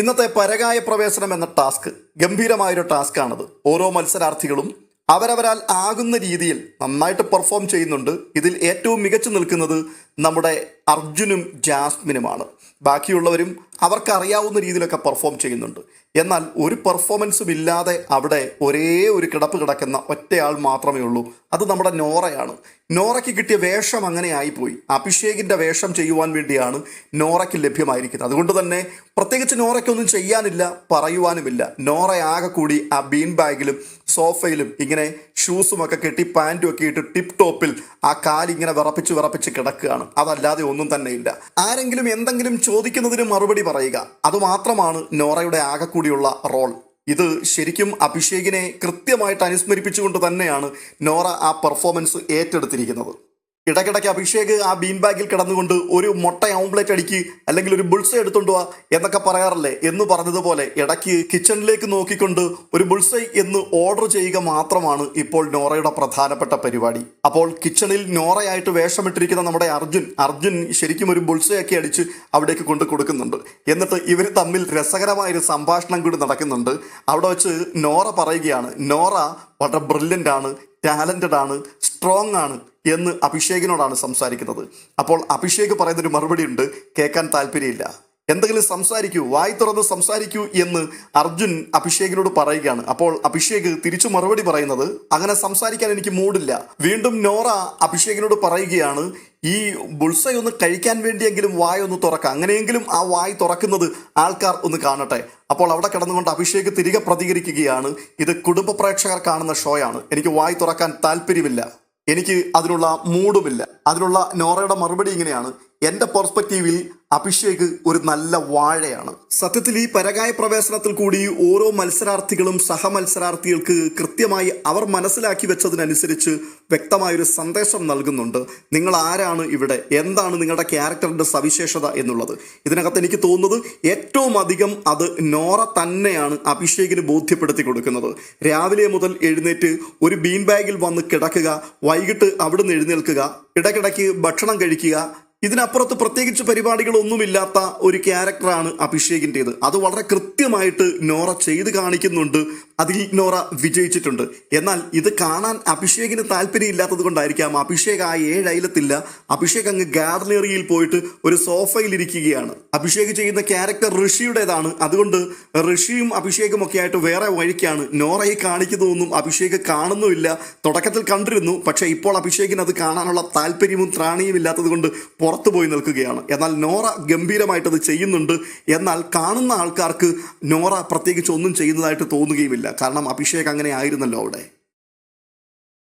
ഇന്നത്തെ പരകായ പ്രവേശനം എന്ന ടാസ്ക് ഗംഭീരമായൊരു ടാസ്ക്കാണത് ഓരോ മത്സരാർത്ഥികളും അവരവരാൽ ആകുന്ന രീതിയിൽ നന്നായിട്ട് പെർഫോം ചെയ്യുന്നുണ്ട്. ഇതിൽ ഏറ്റവും മികച്ചു നിൽക്കുന്നത് നമ്മുടെ അർജുനും ജാസ്മിനുമാണ്. ബാക്കിയുള്ളവരും അവർക്കറിയാവുന്ന രീതിയിലൊക്കെ പെർഫോം ചെയ്യുന്നുണ്ട്. എന്നാൽ ഒരു പെർഫോമൻസും ഇല്ലാതെ അവിടെ ഒരേ ഒരു കിടപ്പ് കിടക്കുന്ന ഒറ്റയാൾ മാത്രമേ ഉള്ളൂ. അത് നമ്മുടെ നോറയാണ്. നോറയ്ക്ക് കിട്ടിയ വേഷം അങ്ങനെ ആയിപ്പോയി. അഭിഷേകിന്റെ വേഷം ചെയ്യുവാൻ വേണ്ടിയാണ് നോറയ്ക്ക് ലഭ്യമായിരിക്കുന്നത്. അതുകൊണ്ട് തന്നെ പ്രത്യേകിച്ച് നോറയ്ക്കൊന്നും ചെയ്യാനില്ല പറയുവാനുമില്ല. നോറ ആകെ കൂടി ആ ബീൻ ബാഗിലും സോഫയിലും ഇങ്ങനെ ഷൂസുമൊക്കെ കെട്ടി പാന്റും ഒക്കെ ഇട്ട് ടിപ്പ് ടോപ്പിൽ ആ കാലിങ്ങനെ വിറപ്പിച്ച് വിറപ്പിച്ച് കിടക്കുകയാണ്. അതല്ലാതെ ഒന്നും തന്നെയില്ല ആരെങ്കിലും എന്തെങ്കിലും ചോദിക്കുന്നതിന് മറുപടി പറയുക. അതുമാത്രമാണ് നോറയുടെ ആകെ കൂടിയുള്ള റോൾ. ഇത് ശരിക്കും അഭിഷേകിനെ കൃത്യമായിട്ട് അനുസ്മരിപ്പിച്ചുകൊണ്ട് തന്നെയാണ് നോറ ആ പെർഫോമൻസ് ഏറ്റെടുത്തിരിക്കുന്നത്. ഇടയ്ക്കിടയ്ക്ക് അഭിഷേക് ആ ബീൻ ബാഗിൽ കിടന്നുകൊണ്ട് ഒരു മുട്ട ഓംപ്ലേറ്റ് അടിക്ക് അല്ലെങ്കിൽ ഒരു ബുൾസ എടുത്തുകൊണ്ട് വാ എന്നൊക്കെ പറയാറില്ലേ? എന്ന് പറഞ്ഞതുപോലെ ഇടയ്ക്ക് കിച്ചണിലേക്ക് നോക്കിക്കൊണ്ട് ഒരു ബുൾസൈ എന്ന് ഓർഡർ ചെയ്യുക മാത്രമാണ് ഇപ്പോൾ നോറയുടെ പ്രധാനപ്പെട്ട പരിപാടി. അപ്പോൾ കിച്ചണിൽ നോറയായിട്ട് വേഷമിട്ടിരിക്കുന്ന നമ്മുടെ അർജുൻ അർജുൻ ശരിക്കും ഒരു ബുൾസയൊക്കെ അടിച്ച് അവിടേക്ക് കൊണ്ടു കൊടുക്കുന്നുണ്ട്. എന്നിട്ട് ഇവർ തമ്മിൽ രസകരമായൊരു സംഭാഷണം കൂടി നടക്കുന്നുണ്ട്. അവിടെ വെച്ച് നോറ പറയുകയാണ് നോറ വളരെ ബ്രില്യന്റ് ആണ് ടാലന്റഡ് ആണ് സ്ട്രോങ് ആണ് എന്ന് അഭിഷേകിനോടാണ് സംസാരിക്കുന്നത്. അപ്പോൾ അഭിഷേക് പറയുന്നൊരു മറുപടി ഉണ്ട് കേൾക്കാൻ താല്പര്യമില്ല. എന്തെങ്കിലും സംസാരിക്കൂ വായി തുറന്ന് സംസാരിക്കൂ എന്ന് അർജുൻ അഭിഷേകിനോട് പറയുകയാണ്. അപ്പോൾ അഭിഷേക് തിരിച്ചു മറുപടി പറയുന്നത് അങ്ങനെ സംസാരിക്കാൻ എനിക്ക് മൂടില്ല. വീണ്ടും നോറ അഭിഷേകിനോട് പറയുകയാണ് ഈ ബുൾസൈ ഒന്ന് കഴിക്കാൻ വേണ്ടിയെങ്കിലും വായ ഒന്ന് തുറക്കാം. അങ്ങനെയെങ്കിലും ആ വായി തുറക്കുന്നത് ആൾക്കാർ ഒന്ന് കാണട്ടെ. അപ്പോൾ അവിടെ കിടന്നുകൊണ്ട് അഭിഷേക് തിരികെ പ്രതികരിക്കുകയാണ്. ഇത് കുടുംബ പ്രേക്ഷകർ കാണുന്ന ഷോയാണ്. എനിക്ക് വായി തുറക്കാൻ താല്പര്യമില്ല. എനിക്ക് അതിനുള്ള മൂഡുമില്ല അതിനുള്ള നോറയുടെ മറുപടി ഇങ്ങനെയാണ്. എന്റെ പെർസ്പെക്റ്റീവിൽ അഭിഷേക് ഒരു നല്ല വാഴയാണ്. സത്യത്തിൽ ഈ പരകായ പ്രവേശനത്തിൽ കൂടി ഓരോ മത്സരാർത്ഥികളും സഹമത്സരാർത്ഥികൾക്ക് കൃത്യമായി അവർ മനസ്സിലാക്കി വെച്ചതിനനുസരിച്ച് വ്യക്തമായൊരു സന്ദേശം നൽകുന്നുണ്ട്. നിങ്ങൾ ആരാണ് ഇവിടെ? എന്താണ് നിങ്ങളുടെ ക്യാരക്ടറിന്റെ സവിശേഷത എന്നുള്ളത്? ഇതിനകത്ത് എനിക്ക് തോന്നുന്നത് ഏറ്റവും അധികം അത് നോറ തന്നെയാണ് അഭിഷേകിന് ബോധ്യപ്പെടുത്തി കൊടുക്കുന്നത്. രാവിലെ മുതൽ എഴുന്നേറ്റ് ഒരു ബീൻ ബാഗിൽ വന്ന് കിടക്കുക വൈകിട്ട് അവിടുന്ന് എഴുന്നേൽക്കുക ഇടയ്ക്കിടയ്ക്ക് ഭക്ഷണം കഴിക്കുക ഇതിനപ്പുറത്ത് പ്രത്യേകിച്ച് പരിപാടികളൊന്നുമില്ലാത്ത ഒരു ക്യാരക്ടറാണ് അഭിഷേകിന്റെത്. അത് വളരെ കൃത്യമായിട്ട് നോറ ചെയ്ത് കാണിക്കുന്നുണ്ട്. അതിൽ നോറ വിജയിച്ചിട്ടുണ്ട്. എന്നാൽ ഇത് കാണാൻ അഭിഷേകിന് താല്പര്യമില്ലാത്തത് കൊണ്ടായിരിക്കാം അഭിഷേക് ആ ഏഴ് അഭിഷേക് അങ്ങ് ഗാർഡനറിയിൽ പോയിട്ട് ഒരു സോഫയിൽ ഇരിക്കുകയാണ്. അഭിഷേക് ചെയ്യുന്ന ക്യാരക്ടർ ഋഷിയുടേതാണ്. അതുകൊണ്ട് ഋഷിയും അഭിഷേകും ഒക്കെ ആയിട്ട് വേറെ വഴിക്കാണ്. നോറ കാണിക്കുന്നതൊന്നും അഭിഷേക് കാണുന്നുമില്ല. തുടക്കത്തിൽ കണ്ടിരുന്നു. പക്ഷേ ഇപ്പോൾ അഭിഷേകിന് അത് കാണാനുള്ള താല്പര്യവും ത്രാണിയും ഇല്ലാത്തത് കൊണ്ട് പുറത്തു പോയി നിൽക്കുകയാണ്. എന്നാൽ നോറ ഗംഭീരമായിട്ടത് ചെയ്യുന്നുണ്ട്. എന്നാൽ കാണുന്ന ആൾക്കാർക്ക് നോറ പ്രത്യേകിച്ച് ഒന്നും ചെയ്യുന്നതായിട്ട് തോന്നുകയുമില്ല. കാരണം അഭിഷേക് അങ്ങനെ ആയിരുന്നല്ലോ അവിടെ.